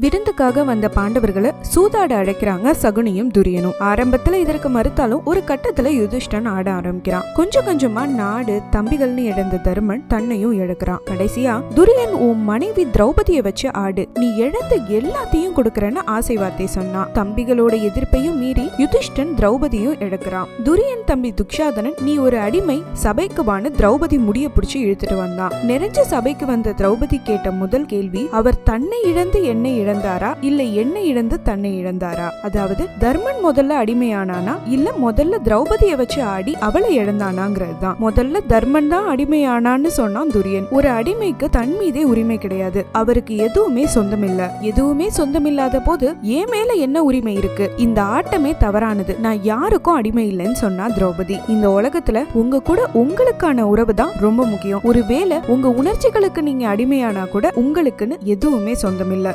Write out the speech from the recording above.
விருந்துக்காக வந்த பாண்டவர்களை சூதாட அழைக்கிறாங்க சகுனியும் துரியனும். ஆரம்பத்துல இதற்கு மறுத்தாலும் ஒரு கட்டத்துல யுதிஷ்டன் ஆட ஆரம்பிக்கிறான். கொஞ்சம் கொஞ்சமா நாடு தம்பிகள்னு இழந்த தருமன் தன்னையும் இழக்கிறான். கடைசியா துரியன் உன் மனைவி திரௌபதிய வச்சு ஆடு. நீ இழந்த எல்லாத்தையும் கொடுக்கறன்னு ஆசை சொன்னான் தம்பிகளோட எதிர்ப்பையும் மீறி யுதிஷ்டன் திரௌபதியும் இழக்கிறான் துரியன் தம்பி துக்ஷாதனன் நீ ஒரு அடிமை. சபைக்கு வான்னு திரௌபதி முடிய பிடிச்சு இழுத்துட்டு வந்தான். நிறைஞ்ச சபைக்கு வந்த திரௌபதி கேட்ட முதல் கேள்வி அவர் தன்னை இழந்து என்னை இழந்தாரா? இல்ல என்னை இழந்து தன்னை இழந்தாரா? அதாவது தர்மன் முதல்ல அடிமையானானா? இல்ல முதல்ல திரௌபதிய வச்சு ஆடி அவளை இழந்தானாங்கிறது தான். முதல்ல தர்மன் தான் அடிமையானான்னு சொன்னான் துரியன். ஒரு அடிமைக்கு தன் மீதே உரிமை கிடையாது. அவருக்கு எதுவுமே சொந்தமில்ல. எதுவுமே இல்லாத போது என் மேல என்ன உரிமை இருக்கு? இந்த ஆட்டமே தவறானது. நான் யாருக்கும் அடிமை இல்லைன்னு சொன்னா திரௌபதி இந்த உலகத்துல உங்க கூட உங்களுக்கான உறவு தான் ரொம்ப முக்கியம். ஒருவேளை உங்க உணர்ச்சிகளுக்கு நீங்க அடிமையானா கூட உங்களுக்குன்னு எதுவுமே சொந்தமில்லை.